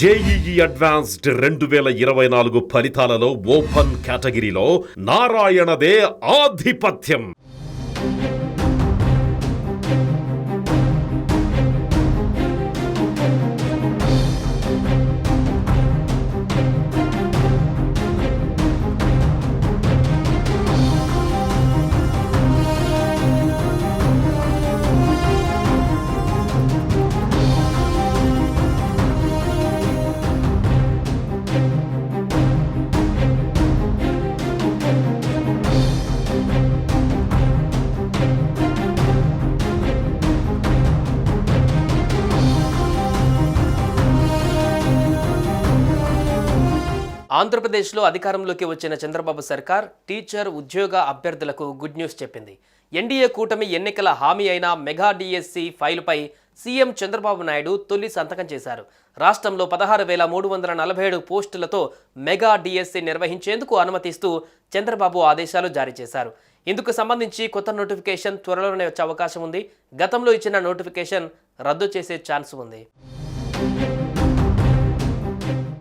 JEE advanced రెండు వేల ఇరవై నాలుగు ఫలితాలలో ఓపెన్ కేటగిరీలో నారాయణదే ఆధిపత్యం. ఆంధ్రప్రదేశ్లో అధికారంలోకి వచ్చిన చంద్రబాబు సర్కార్ టీచర్ ఉద్యోగ అభ్యర్థులకు గుడ్ న్యూస్ చెప్పింది. ఎన్డీఏ కూటమి ఎన్నికల హామీ అయిన మెగా డిఎస్సి ఫైలుపై సీఎం చంద్రబాబు నాయుడు తొలి సంతకం చేశారు. రాష్ట్రంలో పదహారు వేల మూడు వందల నలభై ఏడు పోస్టులతో మెగా డిఎస్సి నిర్వహించేందుకు అనుమతిస్తూ చంద్రబాబు ఆదేశాలు జారీ చేశారు. ఇందుకు సంబంధించి కొత్త నోటిఫికేషన్ త్వరలోనే వచ్చే అవకాశం ఉంది. గతంలో ఇచ్చిన నోటిఫికేషన్ రద్దు చేసే ఛాన్స్ ఉంది.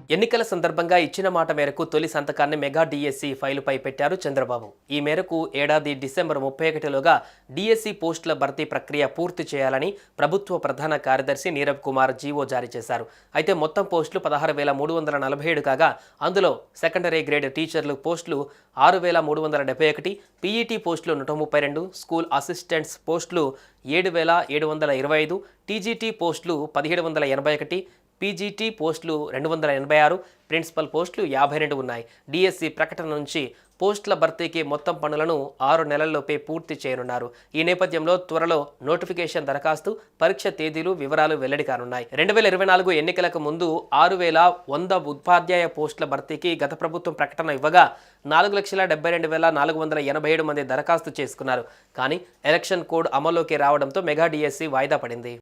ఎన్నికల సందర్భంగా ఇచ్చిన మాట మేరకు తొలి సంతకాన్ని మెగా డిఎస్సి ఫైలుపై పెట్టారు చంద్రబాబు. ఈ మేరకు ఏడాది డిసెంబర్ ముప్పై ఒకటిలోగా డిఎస్సి పోస్టుల భర్తీ ప్రక్రియ పూర్తి చేయాలని ప్రభుత్వ ప్రధాన కార్యదర్శి నీరబ్ కుమార్ జీవో జారీ చేశారు. అయితే మొత్తం పోస్టులు పదహారు వేల మూడు వందల నలభై ఏడు కాగా అందులో సెకండరీ గ్రేడ్ టీచర్లు పోస్టులు ఆరు వేల మూడు వందల డెబ్బై ఒకటి పీఈటీ పోస్టులు నూట ముప్పై రెండు స్కూల్ అసిస్టెంట్స్ పోస్టులు ఏడు వేల ఏడు వందల ఇరవై ఐదు టీజీటీ పోస్టులు పదిహేడు వందల ఎనభై ఒకటి పీజీటీ పోస్టులు రెండు వందల ఎనభై ఆరు ప్రిన్సిపల్ పోస్టులు యాభై రెండు ఉన్నాయి. డిఎస్సి ప్రకటన నుంచి పోస్టుల భర్తీకి మొత్తం పనులను ఆరు నెలల్లోపే పూర్తి చేయనున్నారు. ఈ నేపథ్యంలో త్వరలో నోటిఫికేషన్ దరఖాస్తు పరీక్ష తేదీలు వివరాలు వెల్లడి కానున్నాయి. రెండు వేల ఇరవై నాలుగు ఎన్నికలకు ముందు ఆరు వేల వంద ఉపాధ్యాయ పోస్టుల భర్తీకి గత ప్రభుత్వం ప్రకటన ఇవ్వగా నాలుగు లక్షల డెబ్బై రెండు వేల నాలుగు వందల ఎనభై ఏడు మంది దరఖాస్తు చేసుకున్నారు. కానీ ఎలక్షన్ కోడ్ అమల్లోకి రావడంతో మెగా డిఎస్సి వాయిదా పడింది.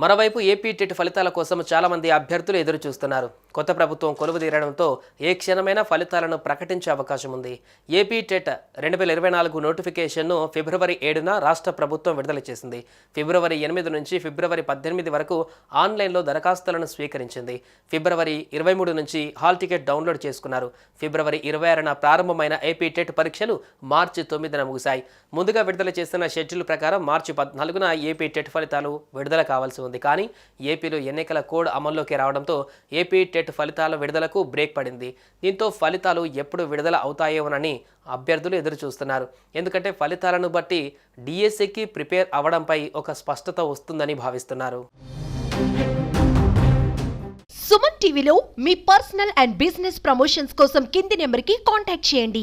మరోవైపు ఏపీ టెట్ ఫలితాల కోసం చాలామంది అభ్యర్థులు ఎదురు చూస్తున్నారు కొత్త ప్రభుత్వం కొలువు తీరడంతో ఏ క్షణమైనా ఫలితాలను ప్రకటించే అవకాశం ఉంది. ఏపీ టెట్ రెండు వేల ఇరవై నాలుగు నోటిఫికేషన్ను ఫిబ్రవరి ఏడున రాష్ట్ర ప్రభుత్వం విడుదల చేసింది. ఫిబ్రవరి ఎనిమిది నుంచి ఫిబ్రవరి పద్దెనిమిది వరకు ఆన్లైన్లో దరఖాస్తులను స్వీకరించింది. ఫిబ్రవరి ఇరవై మూడు నుంచి హాల్ టికెట్ డౌన్లోడ్ చేసుకున్నారు. ఫిబ్రవరి ఇరవై ఆరున ప్రారంభమైన ఏపీ టెట్ పరీక్షలు మార్చి తొమ్మిదిన ముగిశాయి. ముందుగా విడుదల చేసిన షెడ్యూల్ ప్రకారం మార్చి పద్నాలుగున ఏపీ టెట్ ఫలితాలు విడుదల కావాల్సి ఉంది. కానీ ఏపీలో ఎన్నికల కోడ్ అమల్లోకి రావడంతో ఏపీ టెట్ ఫలితాల విడుదలకు బ్రేక్ పడింది. దీంతో ఫలితాలు ఎప్పుడు విడుదల అవుతాయోనని అభ్యర్థులు ఎదురు చూస్తున్నారు ఎందుకంటే ఫలితాలను బట్టి డిఎస్సికి ప్రిపేర్ అవ్వడంపై ఒక స్పష్టత వస్తుందని భావిస్తున్నారు. సుమన్ టీవీలో మీ పర్సనల్ అండ్ బిజినెస్ ప్రమోషన్స్ కోసం కింది నెంబర్కి కాంటాక్ట్ చేయండి.